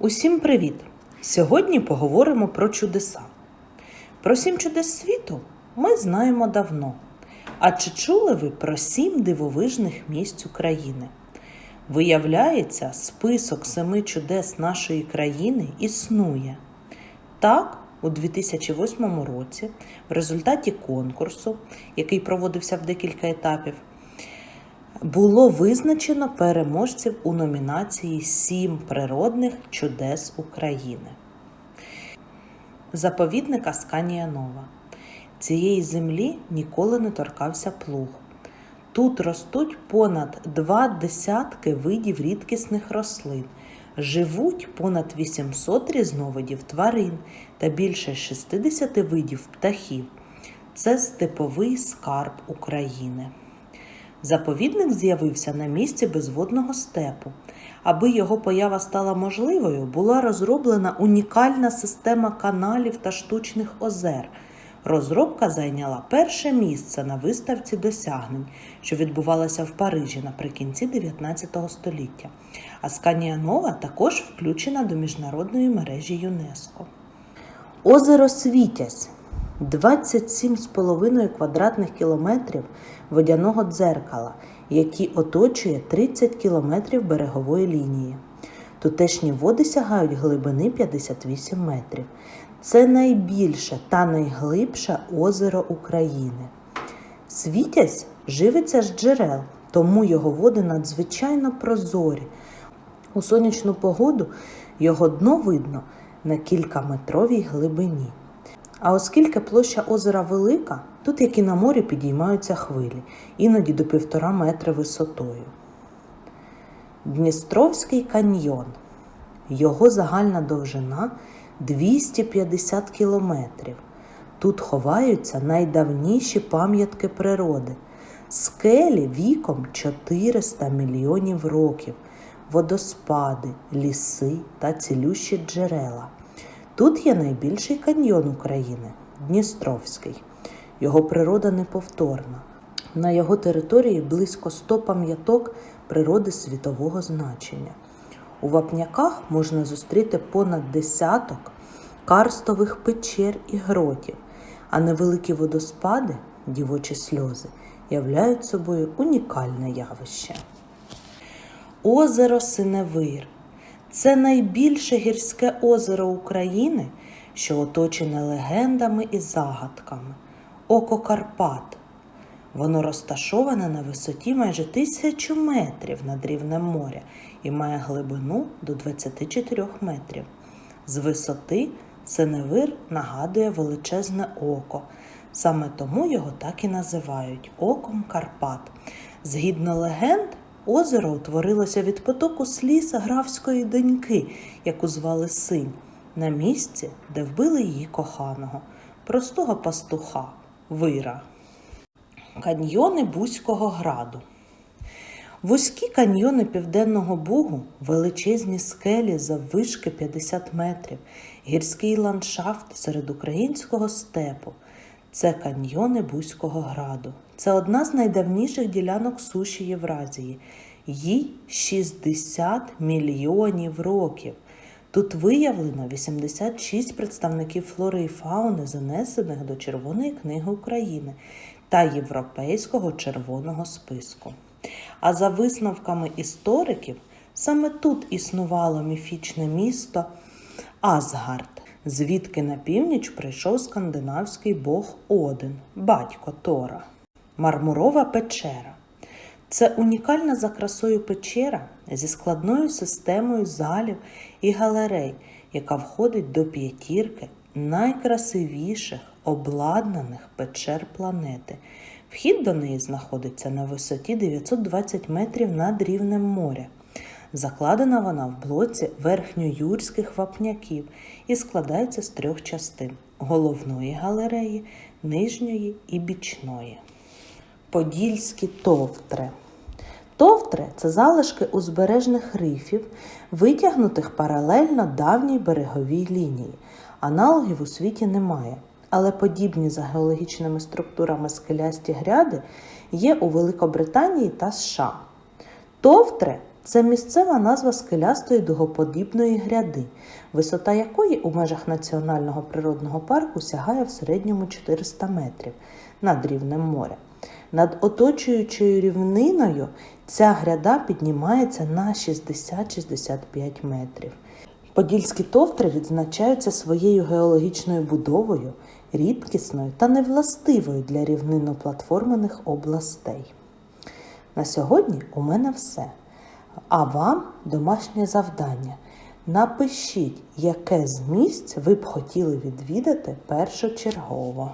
Усім привіт! Сьогодні поговоримо про чудеса. Про сім чудес світу ми знаємо давно. А чи чули ви про сім дивовижних місць України? Виявляється, список семи чудес нашої країни існує. Так, у 2008 році, в результаті конкурсу, який проводився в декілька етапів, було визначено переможців у номінації Сім природних чудес України. Заповідник Асканія Нова. Цієї землі ніколи не торкався плуг. Тут ростуть понад два десятки видів рідкісних рослин, живуть понад 800 різновидів тварин та більше 60 видів птахів. Це степовий скарб України. Заповідник з'явився на місці безводного степу. Аби його поява стала можливою, була розроблена унікальна система каналів та штучних озер. Розробка зайняла перше місце на виставці досягнень, що відбувалася в Парижі наприкінці 19 століття. Асканія Нова також включена до міжнародної мережі ЮНЕСКО. Озеро Світязь 27,5 квадратних кілометрів водяного дзеркала, які оточує 30 кілометрів берегової лінії. Тутешні води сягають глибини 58 метрів. Це найбільше та найглибше озеро України. Світязь живиться з джерел, тому його води надзвичайно прозорі. У сонячну погоду його дно видно на кількаметровій глибині. А оскільки площа озера велика, тут, як і на морі, підіймаються хвилі, іноді до півтора метри висотою. Дністровський каньйон. Його загальна довжина 250 кілометрів. Тут ховаються найдавніші пам'ятки природи, скелі віком 400 мільйонів років, водоспади, ліси та цілющі джерела. Тут є найбільший каньйон України Дністровський. Його природа неповторна. На його території близько 100 пам'яток природи світового значення. У вапняках можна зустріти понад десяток карстових печер і гротів, а невеликі водоспади, дівочі сльози, являють собою унікальне явище. Озеро Синевир це найбільше гірське озеро України, що оточене легендами і загадками. Око Карпат. Воно розташоване на висоті майже тисячу метрів над рівнем моря і має глибину до 24 метрів. З висоти Синевир нагадує величезне око. Саме тому його так і називають Оком Карпат. Згідно легенд, озеро утворилося від потоку сліз графської доньки, яку звали Синь, на місці, де вбили її коханого, простого пастуха Вира. Каньйони Бузького граду. Вузькі каньйони Південного Бугу, величезні скелі заввишки 50 метрів, гірський ландшафт серед українського степу. Це каньйони Бузького граду. Це одна з найдавніших ділянок суші Євразії. Їй 60 мільйонів років. Тут виявлено 86 представників флори і фауни, занесених до Червоної книги України та Європейського червоного списку. А за висновками істориків, саме тут існувало міфічне місто Асгард, звідки на північ прийшов скандинавський бог Один, батько Тора. Мармурова печера. Це унікальна за красою печера зі складною системою залів і галерей, яка входить до п'ятірки найкрасивіших обладнаних печер планети. Вхід до неї знаходиться на висоті 920 метрів над рівнем моря. Закладена вона в блоці верхньоюрських вапняків і складається з трьох частин головної галереї, нижньої і бічної. Подільські товтри. Товтри це залишки узбережних рифів, витягнутих паралельно давній береговій лінії. Аналогів у світі немає, але подібні за геологічними структурами скелясті гряди є у Великобританії та США. Товтри Це місцева назва скелястої дугоподібної гряди, висота якої у межах національного природного парку сягає в середньому 400 метрів над рівнем моря. Над оточуючою рівниною ця гряда піднімається на 60-65 метрів. Подільські товтри відзначаються своєю геологічною будовою, рідкісною та невластивою для рівнино-платформених областей. На сьогодні у мене все. А вам домашнє завдання. Напишіть, яке з місць ви б хотіли відвідати першочергово.